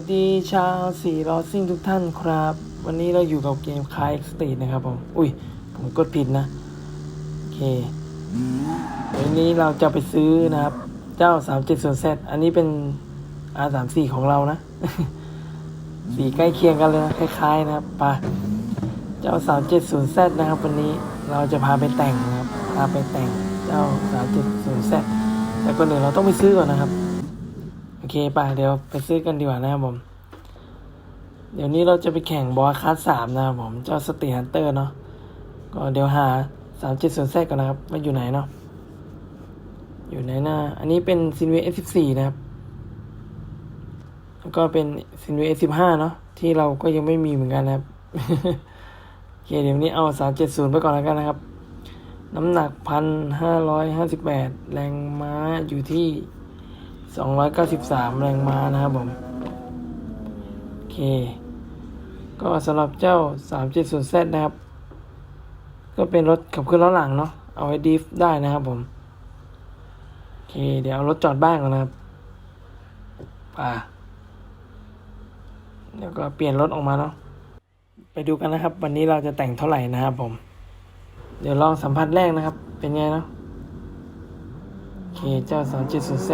วัสดีชาวสี่ล้อซิ่งทุกท่านครับ วันนี้เราอยู่กับเกมคายสตีนะครับผม อุ้ย ผมกดผิดนะ โอเค วันนี้เราจะไปซื้อนะครับ เจ้า 370Z อันนี้เป็น R34 ของเรานะ สีใกล้เคียงกันเลยนะ คล้าย ๆ นะครับไปเจ้า 370Z นะครับ วันนี้เราจะพาไปแต่งนะครับ พาไปแต่งเจ้า 370Z แต่ก่อนอื่นเราต้องไปซื้อก่อนนะครับ โอเคไปเดี๋ยวไปซื้อกันดีกว่านะครับผม เดี๋ยวนี้เราจะไปแข่งบอสคัสสามนะครับผม เจ้าสตีฮันเตอร์เนาะ ก็เดี๋ยวหาสามเจ็ดศูนย์แทรกก่อนนะครับว่าอยู่ไหนเนาะ อยู่ไหนหน้า อันนี้เป็นซินเว S14 นะครับ แล้วก็เป็นซินเว S15 เนาะ ที่เราก็ยังไม่มีเหมือนกันนะครับโอเคเดี๋ยวนี้เอาสามเจ็ดศูนย์ไปก่อนแล้วกันนะครับ น้ำหนักพันห้าร้อยห้าสิบแปดแรงม้าอยู่ที่ 293 แรงม้านะครับผม โอเค ก็สำหรับเจ้า 370Z นะครับ ก็เป็นรถขับเคลื่อนล้อหลังเนาะเอาไว้ดิฟได้นะครับผม โอเค เดี๋ยวเอารถจอดบ้านก่อนนะครับป่าเดี๋ยวก็เปลี่ยนรถออกมาเนาะไปดูกันนะครับ วันนี้เราจะแต่งเท่าไหร่นะครับผม เดี๋ยวลองสัมผัสแรกนะครับ เป็นไงเนาะโอเคเจ้า 370Z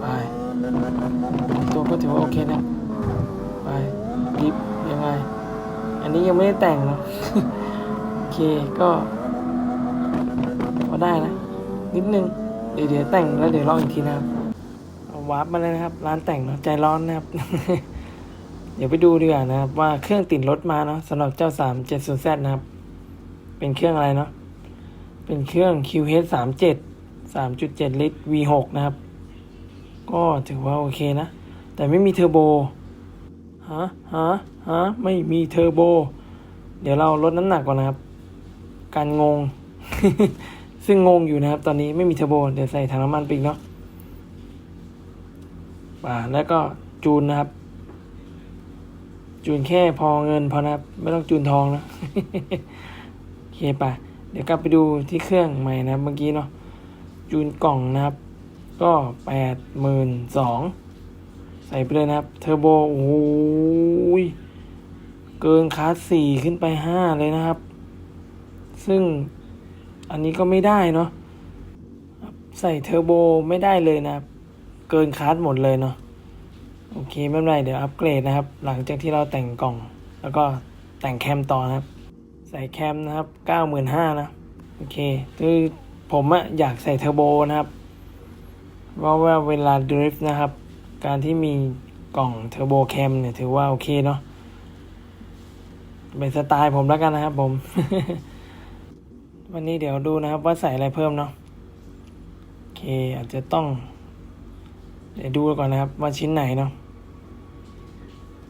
ไปตัวก็ถือว่าโอเคนะ ไปดิฟยังไง อันนี้ยังไม่ได้แต่งเนาะโอเคก็พอได้นะ นิดนึง เดี๋ยวเดี๋ยวแต่งแล้วเดี๋ยวลองอีกทีนะครับวาร์ปมาเลยนะครับ ร้านแต่งเนาะใจร้อนนะครับ เดี๋ยวไปดูดีกว่านะครับ ว่าเครื่องติดรถมาเนาะสำหรับเจ้า 370Z นะครับ เป็นเครื่องอะไรเนาะเป็นเครื่อง QH 37 3.7 ลิตร V6 นะครับ ก็ถือว่าโอเคนะ แต่ไม่มีเทอร์โบฮะฮะฮะไม่มีเทอร์โบ เดี๋ยวเราลดน้ำหนักก่อนนะครับ การงง ซึ่งงงอยู่นะครับ ตอนนี้ไม่มีเทอร์โบ เดี๋ยวใส่ถังน้ำมันไปอีกเนาะป่าแล้วก็จูนนะครับ จูนแค่พอเงินพอนะครับ ไม่ต้องจูนทองนะโอเคป่ะเดี๋ยวกลับไปดูที่เครื่องใหม่นะครับเมื่อกี้เนาะจูนกล่องนะครับ ก็แปดหมื่นสองใส่ไปเลยนะครับ เทอร์โบ โอ้ย เกินคลาสสี่ขึ้นไปห้าเลยนะครับ ซึ่งอันนี้ก็ไม่ได้เนาะใส่เทอร์โบไม่ได้เลยนะครับ เกินคลาสหมดเลยเนาะโอเคไม่เป็นไรเดี๋ยวอัปเกรดนะครับ หลังจากที่เราแต่งกล่อง แล้วก็แต่งแคมต่อนะครับ ใส่แคมนะครับเก้าหมื่นห้านะ โอเค คือผมอะอยากใส่เทอร์โบนะครับ เพราะว่าเวลาดริฟต์นะครับ การที่มีกล่องเทอร์โบแคมเนี่ย ถือว่าโอเคเนาะเป็นสไตล์ผมแล้วกันนะครับผม วันนี้เดี๋ยวดูนะครับ ว่าใส่อะไรเพิ่มเนาะโอเค อาจจะต้อง เดี๋ยวดูก่อนนะครับ ว่าชิ้นไหนเนาะ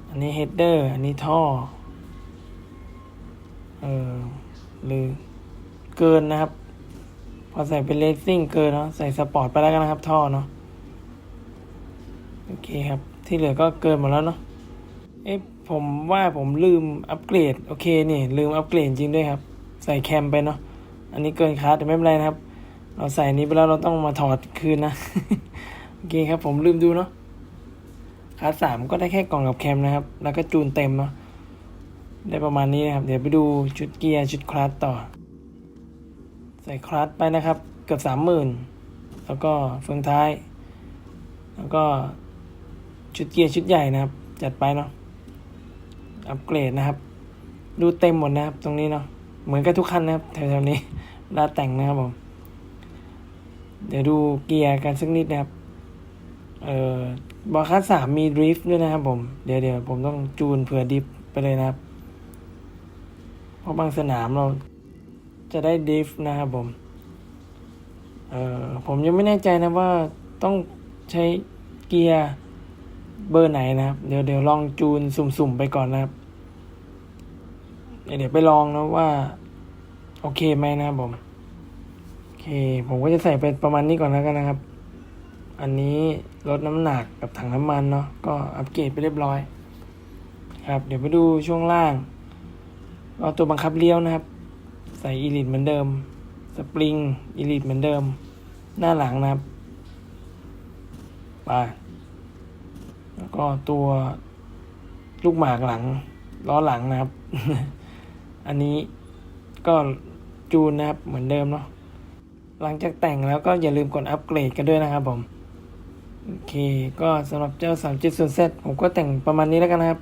อันนี้เฮดเดอร์อันนี้ท่อ เออหรือเกินนะครับ อใส่เป็นเลสซิ่งเกินเนาะใส่สปอร์ตไปแล้วกันนะครับ ท่อเนาะโอเคครับ ที่เหลือก็เกินหมดแล้วเนาะเอ๊ะผมว่าผมลืมอัปเกรดโอเคนี่ลืมอัปเกรดจริงด้วยครับ ใส่แคมไปเนาะอันนี้เกินคาร์ดแต่ไม่เป็นไรนะครับ เราใส่นี้ไปแล้วเราต้องมาถอดคืนนะโอเคครับ ผมลืมดูเนาะคาร์ดสามก็ได้แค่กล่องกับแคมนะครับ แล้วก็จูนเต็มเนาะได้ประมาณนี้นะครับ เดี๋ยวไปดูชุดเกียร์ชุดคลัตต่อ ใส่คลัตไปนะครับเกือบสามหมื่นแล้วก็เฟืองท้าย แล้วก็ชุดเกียร์ชุดใหญ่นะครับ จัดไปเนาะอัปเกรดนะครับ ดูเต็มหมดนะครับ ตรงนี้เนาะเหมือนกับทุกคันนะครับแถวๆนี้ลาแต่งนะครับผมเดี๋ยวดูเกียร์กันสักนิดนะครับ เอ่อบอคัสสามมีดริฟต์ด้วยนะครับผม เดี๋ยวเดี๋ยวผมต้องจูนเผื่อดิฟไปเลยนะครับ เพราะบางสนามเรา จะได้ดิฟนะครับผม เอ่อผมยังไม่แน่ใจนะว่าต้องใช้เกียร์เบอร์ไหนนะครับ เดี๋ยวเดี๋ยวลองจูนสุ่มๆไปก่อนนะครับ เดี๋ยวไปลองนะว่า โอเคไหมนะครับผม โอเค ผมก็จะใส่ไปประมาณนี้ก่อนแล้วกันนะครับ อันนี้ลดน้ำหนักกับถังน้ำมันเนาะก็อัปเกรดไปเรียบร้อย ครับ เดี๋ยวไปดูช่วงล่างเอาตัวบังคับเลี้ยวนะครับ ส่อีลิทเหมือนเดิม สปริงอีลิทเหมือนเดิม หน้าหลังนะครับไปแล้วก็ตัวลูกหมากหลังล้อหลังนะครับ อันนี้ก็จูนนะครับเหมือนเดิมเนาะหลังจากแต่งแล้วก็อย่าลืมกดอัปเกรดกันด้วยนะครับผม โอเค ก็สำหรับเจ้า 370Z ผมก็แต่งประมาณนี้แล้วกันนะครับ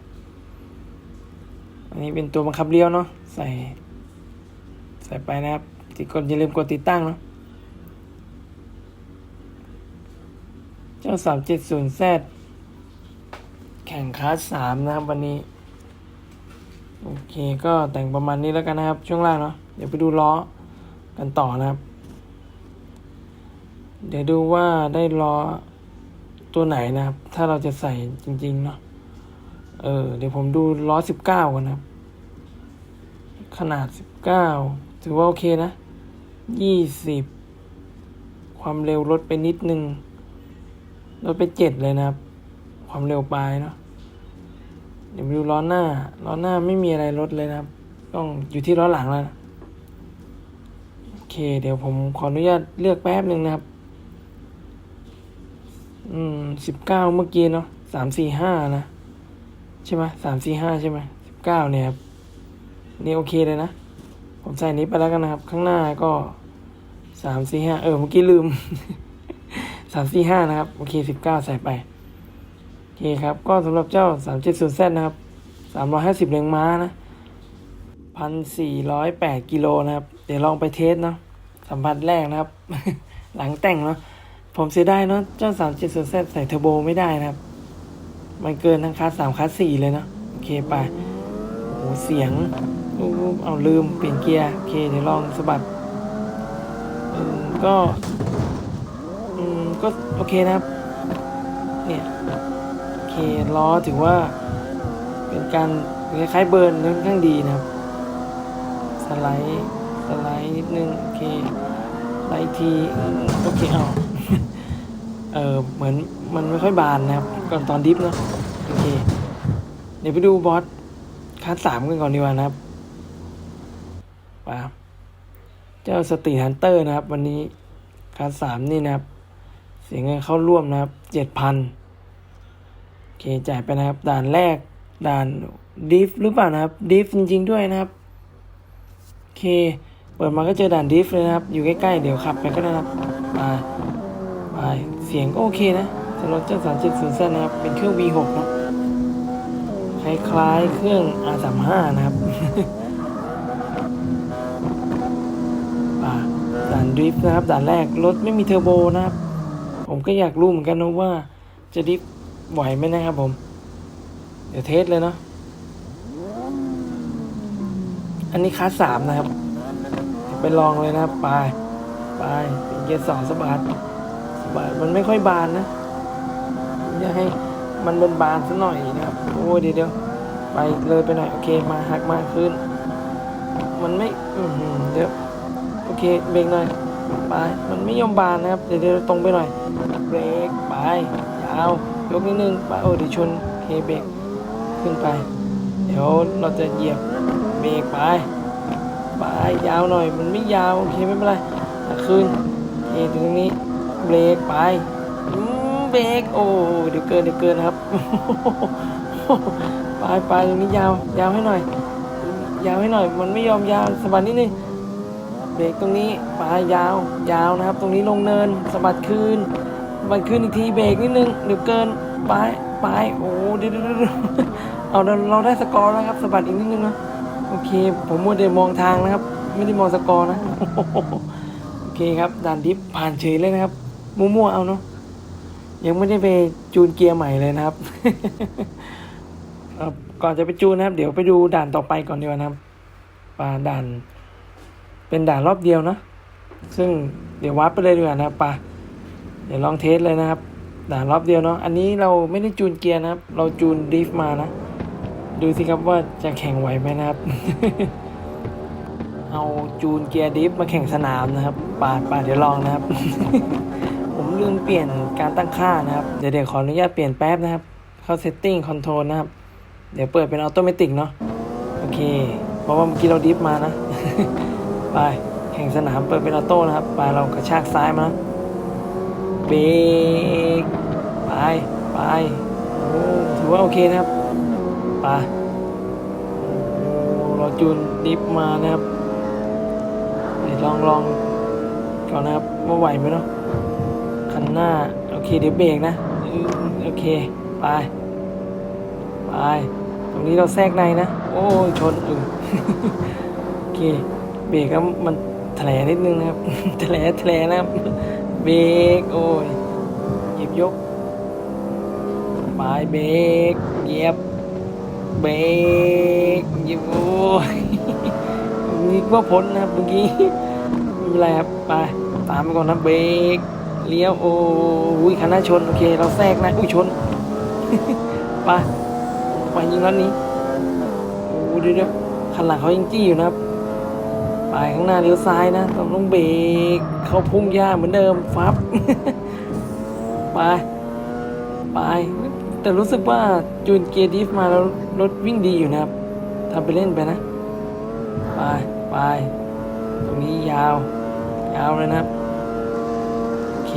อันนี้เป็นตัวบังคับเลี้ยวเนาะใส่ ใส่ไปนะครับติดกดอย่าลืมกดติดตั้งเนาะเจ้า 370Z แข่งคลาสสามนะครับวันนี้ โอเคก็แต่งประมาณนี้แล้วกันนะครับ ช่วงล่างเนาะเดี๋ยวไปดูล้อกันต่อนะครับ เดี๋ยวดูว่าได้ล้อตัวไหนนะครับ ถ้าเราจะใส่จริง ๆ เนาะเออเดี๋ยวผมดูล้อสิบเก้ากันนะครับ ขนาดสิบเก้า ถือว่าโอเคนะยี่สิบความเร็วลดไปนิดนึงลดไปเจ็ดเลยนะครับ ความเร็วปลายเนาะเดี๋ยวไปดูล้อหน้าล้อหน้าไม่มีอะไรลดเลยนะครับ ต้องอยู่ที่ล้อหลังแล้วนะโอเค เดี๋ยวผมขออนุญาตเลือกแป๊บหนึ่งนะครับ อืมสิบเก้าเมื่อกี้เนาะสามสี่ห้านะ ใช่ไหมสามสี่ห้าใช่ไหมสิบเก้าเนี่ยครับนี่โอเคเลยนะ ผมใส่นี้ไปแล้วกันนะครับ ข้างหน้าก็สามสี่ห้าเออเมื่อกี้ลืมสามสี่ห้านะครับ โอเคสิบเก้าใส่ไป โอเคครับ ก็สำหรับเจ้าสามเจ็ดศูนย์แซนนะครับสามร้อยห้าสิบแรงม้านะพันสี่ร้อยแปดกิโลนะครับ เดี๋ยวลองไปเทสเนาะสัมผัสแรกนะครับ หลังแต่งเนาะผมเสียดายเนาะเจ้าสามเจ็ดศูนย์แซนใส่เทอร์โบไม่ได้นะครับ มันเกินทั้งคลาสสามคลาสสี่เลยเนาะโอเคไปโอ้โหเสียง อู้เอาลืมเปลี่ยนเกียร์โอเคเดี๋ยวลองสะบัดก็อืมก็โอเคนะครับเนี่ยโอเคล้อถือว่าเป็นการคล้ายๆเบิร์นค่อนข้างดีนะครับสไลด์สไลด์นิดนึงโอเคไลท์ทีโอเคเอาเออเหมือนมันไม่ค่อยบานนะครับก่อนตอนดิฟเนาะโอเคเดี๋ยวไปดูบอสคัสสามกันก่อนดีกว่านะครับ ครับเจ้าสตีฮันเตอร์นะครับ วันนี้คัสสามนี่นะครับ เสียเงินเข้าร่วมนะครับเจ็ดพันโอเคจ่ายไปนะครับ ด่านแรกด่านดิฟหรือเปล่านะครับดิฟจริงๆด้วยนะครับโอเค เปิดมาก็เจอด่านดิฟเลยนะครับ อยู่ใกล้ๆเดี๋ยวขับไปก็ได้นะครับมาไปเสียงก็โอเคนะสำหรับเจ้าสามเจ็ดศูนย์นนะครับ เป็นเครื่อง V6 นะคล้ายๆเครื่อง R35 นะครับ ดริฟต์นะครับด่านแรกรถไม่มีเทอร์โบนะครับ ผมก็อยากรู้เหมือนกันนะว่าจะดริฟต์ไหวไหมนะครับผม เดี๋ยวเทสเลยเนาะอันนี้คาสสามนะครับไปลองเลยนะครับไปไปเป็นเกียร์สองสบัดสบัดมันไม่ค่อยบานนะอยากให้มันเป็นบานซะหน่อยนะครับโอ้ยเดี๋ยวเดี๋ยวไปเลยไปหน่อยโอเคมาหักมากขึ้น มันไม่อืเดี๋ยวโอเคเบรกหน่อย ไปมันไม่ยอมบานนะครับ เดี๋ยวเดี๋ยวตรงไปหน่อยเบรกไปยาวยกนิดนึงไปโอ้เดี๋ยวชนเคเบรกขึ้นไป เดี๋ยวเราจะเหยียบเบรกไปไปยาวหน่อยมันไม่ยาวโอเคไม่เป็นไรหักคืนเคถึงตรงนี้เบรกไปเบรกโอ้เดี๋ยวเกินเดี๋ยวเกินครับไปไปตรงนี้ยาวยาวให้หน่อย ยาวให้หน่อย มันไม่ยอมยาวสะบัดนิดนึง เบรกตรงนี้ไปยาวยาวนะครับ ตรงนี้ลงเนินสะบัดคืนสะบัดคืนอีกทีเบรกนิดนึงเดี๋ยวเกินปไปโอ้เดี๋ยวเดี๋ยวเดี๋ยวเอาเราได้สกอร์แล้วครับสะบัดอีกนิดนึงนะโอเค ผมมัวแต่มองทางนะครับ ไม่ได้มองสกอร์นะโอเคครับด่านดิฟผ่านเฉยเลยนะครับมั่วๆเอาเนาะยังไม่ได้ไปจูนเกียร์ใหม่เลยนะครับก่อนจะไปจูนนะครับ เดี๋ยวไปดูด่านต่อไปก่อนดีกว่านะครับป่าด่าน เป็นด่านรอบเดียวเนาะซึ่งเดี๋ยววัดไปเลยดีกว่านะครับป่าเดี๋ยวลองเทสเลยนะครับ ด่านรอบเดียวเนาะอันนี้เราไม่ได้จูนเกียร์นะครับ เราจูนดริฟต์มานะ ดูสิครับว่าจะแข่งไหวไหมนะครับ เอาจูนเกียร์ดริฟต์มาแข่งสนามนะครับป่าป่าเดี๋ยวลองนะครับ ผมลืมเปลี่ยนการตั้งค่านะครับ เดี๋ยวเดี๋ยวขออนุญาตเปลี่ยนแป๊บนะครับ เข้า setting control นะครับ เดี๋ยวเปิดเป็นออโตเมติกเนาะโอเคเพราะว่าเมื่อกี้เราดริฟต์มานะ ไปแข่งสนามเปิดเป็นออโต้นะครับ ไปเรากระชากซ้ายมาเบรกไปไปโอ้ถือว่าโอเคนะครับไปโอ้เราจูนดิฟมานะครับเดี๋ยวลองลองก่อนนะครับว่าไหวไหมเนาะคันหน้า โอเคเดี๋ยวเบรกนะโอเค ไป ไป ตรงนี้เราแทรกในนะ โอ้ชนอึโอเค เบรกแล้วมันแถลนิดนึงนะครับ แถลแถลนะครับ เบรกโอ้ยเหยียบยกไปเบรกเหยียบเบรกเหยียบโอ้ยนี่ว่าพ้นนะครับเมื่อกี้ไม่เป็นไรครับไปตามไปก่อนนะเบรกเลี้ยวโอ้ยคันหน้าชนโอเค เราแทรกนะอุ้ยชนไปไปยิงแล้วนี้โอ้เดี๋ยวเดี๋ยวคันหลังเขายังจี้อยู่นะครับ ไปข้างหน้าเลี้ยวซ้ายนะต้องต้องเบรกเข้าพุ่งหญ้าเหมือนเดิมฟับ ไป ไป แต่รู้สึกว่าจูนเกียร์ดิฟมาแล้วรถวิ่งดีอยู่นะครับทำไปเล่นไปนะ ไป ไป ตรงนี้ยาว ยาวเลยนะครับ โอเค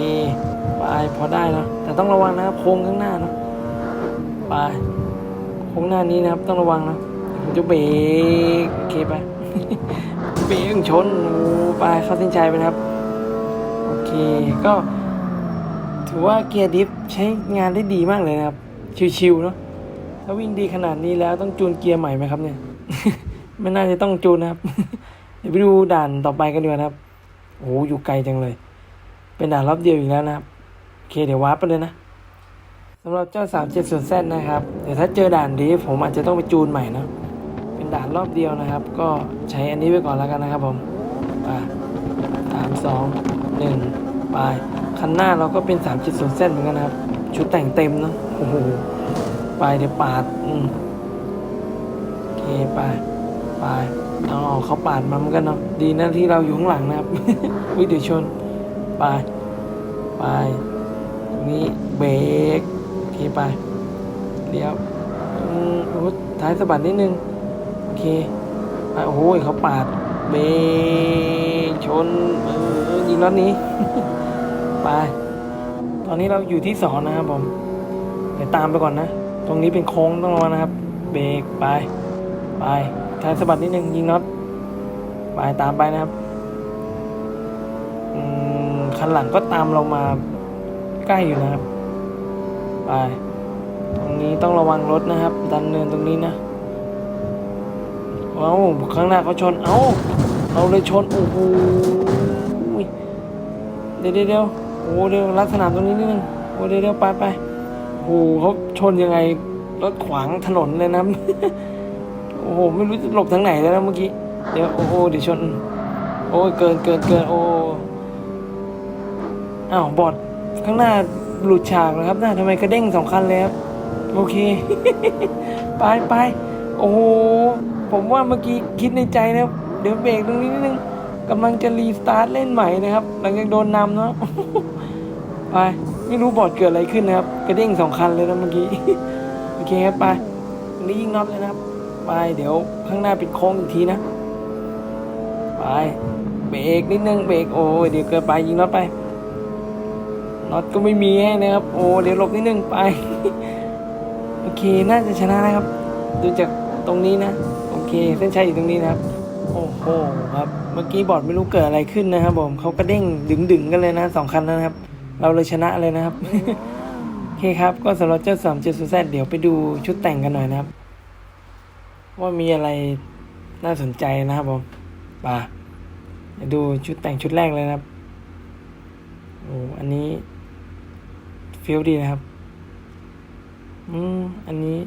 ไปพอได้เนอะแต่ต้องระวังนะครับโค้งข้างหน้านะไปโค้งหน้านี้นะครับต้องระวังนะผมจะเบรกโอเคไป เบรกชนโอ้ไปเข้าเส้นชัยไปนะครับ โอเค ก็ ถือว่าเกียร์ดิฟใช้งานได้ดีมากเลยนะครับ ชิวๆเนาะ ถ้าวิ่งดีขนาดนี้แล้วต้องจูนเกียร์ใหม่ไหมครับเนี่ย ไม่น่าจะต้องจูนนะครับ เดี๋ยวไปดูด่านต่อไปกันดีกว่านะครับ โอ้อยู่ไกลจังเลย เป็นด่านรอบเดียวอีกแล้วนะครับ โอเค เดี๋ยววาร์ปไปเลยนะสำหรับเจ้า 3 7 0 Z นะครับ เดี๋ยวถ้าเจอด่านดีผมอาจจะต้องไปจูนใหม่นะ ด่านรอบเดียวนะครับ ก็ใช้อันนี้ไว้ก่อนแล้วกันนะครับผมสามสองหนึ่งไปคันหน้าเราก็เป็น3 7 0 Z เส้นเหมือนกันนะครับ ชุดแต่งเต็มเนอะโอ้โหไปเดี๋ยวปาดอืมโอเคไปไปอ๋อเขาปาดมาเหมือนกันเนาะดีนะที่เราอยู่ข้างหลังนะครับวิเดี๋ยวชนไปไปตรงนี้เบรกโอเคไปเลี้ยวอืมท้ายสะบัดนิดนึง เคไปโอ้โหเขาปาดเบรกชนเออยิงรถนี้ ไปตอนนี้เราอยู่ที่สองนะครับผมเดี๋ยวตามไปก่อนนะ ตรงนี้เป็นโค้งต้องระวังนะครับ เบรกไป ไปท้ายสะบัดนิดนึงยิงน็อตไปตามไปนะครับคันหลังก็ตามเรามาใกล้อยู่นะครับ ไป ตรงนี้ต้องระวังรถนะครับ ดันเนินตรงนี้นะ เอ้าข้างหน้าเขาชน เอ้าเราเลยชน โอ้โหเดี๋ยวเดี๋ยวโอ้เดี๋ยวลักษณะตรงนี้นิดนึงโอ้เดี๋ยวเดี๋ยวไปไปโอ้โหเขาชนยังไงรถขวางถนนเลยนะโอ้โหไม่รู้จะหลบทางไหนแล้วนะเมื่อกี้เดี๋ยวโอ้โหเดี๋ยวชน โอ้เกินเกินเกินโอ้อ้าวบอดข้างหน้าหลุดฉากนะครับน่าทำไมกระเด้งสองคันเลยครับโอเค ไปไปโอ้โห ผมว่าเมื่อกี้คิดในใจนะครับ เดี๋ยวเบรกตรงนี้นิดนึงกำลังจะรีสตาร์ทเล่นใหม่นะครับ หลังจากโดนนำเนาะไปไม่รู้บอร์ดเกิดอะไรขึ้นนะครับ กระเด้งสองคันเลยนะเมื่อกี้โอเคครับไปตรงนี้ยิงน็อตเลยนะครับไปเดี๋ยวข้างหน้าปิดโค้งอีกทีนะไปเบรกนิดนึงเบรกโอ้เดี๋ยวเกิดไปยิงน็อตไปน็อตก็ไม่มีให้นะครับ โอ้เดี๋ยวหลบนิดนึงไปโอเคน่าจะชนะนะครับ ดูจากตรงนี้นะ เคเส้นชัยอยู่ตรงนี้นะครับ โอ้โหครับเมื่อกี้บอร์ดไม่รู้เกิดอะไรขึ้นนะครับผมเขากระเด้งดึงๆกันเลยนะสองคันนะครับ เราเลยชนะเลยนะครับโอเคครับก็สำหรับเจ้าสามเจ็ดซูแซเดี๋ยวไปดูชุดแต่งกันหน่อยนะครับ ว่ามีอะไรน่าสนใจนะครับผมป่าดูชุดแต่งชุดแรกเลยนะครับโอ้อันนี้ฟีลดีนะครับ อืม อันนี้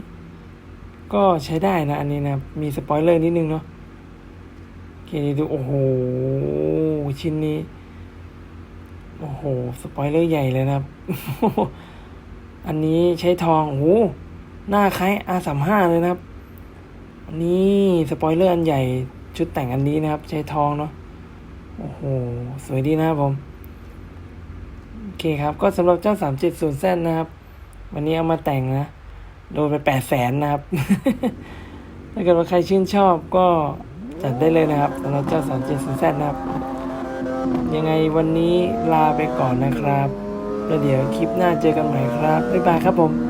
ก็ใช้ได้นะ อันนี้นะ มีสปอยเลอร์นิดนึงเนาะโอเคดูโอ้โห ชิ้นนี้ โอ้โห สปอยเลอร์ใหญ่เลยนะครับ อันนี้ใช้ทอง โอ้โห หน้าคล้าย R35 เลยนะครับ อันนี้สปอยเลอร์อันใหญ่ชุดแต่งอันนี้นะครับ ใช้ทองเนาะ โอ้โห สวยดีนะครับผม โอเคครับ ก็สำหรับเจ้า 370 z นะครับ วันนี้เอามาแต่งนะ โดนไปแปดแสนนะครับ ถ้าเกิดว่าใครชื่นชอบก็จัดได้เลยนะครับสำหรับเจ้า370 z นะครับ ยังไงวันนี้ลาไปก่อนนะครับ แล้วเดี๋ยวคลิปหน้าเจอกันใหม่ครับ บ๊ายบายครับผม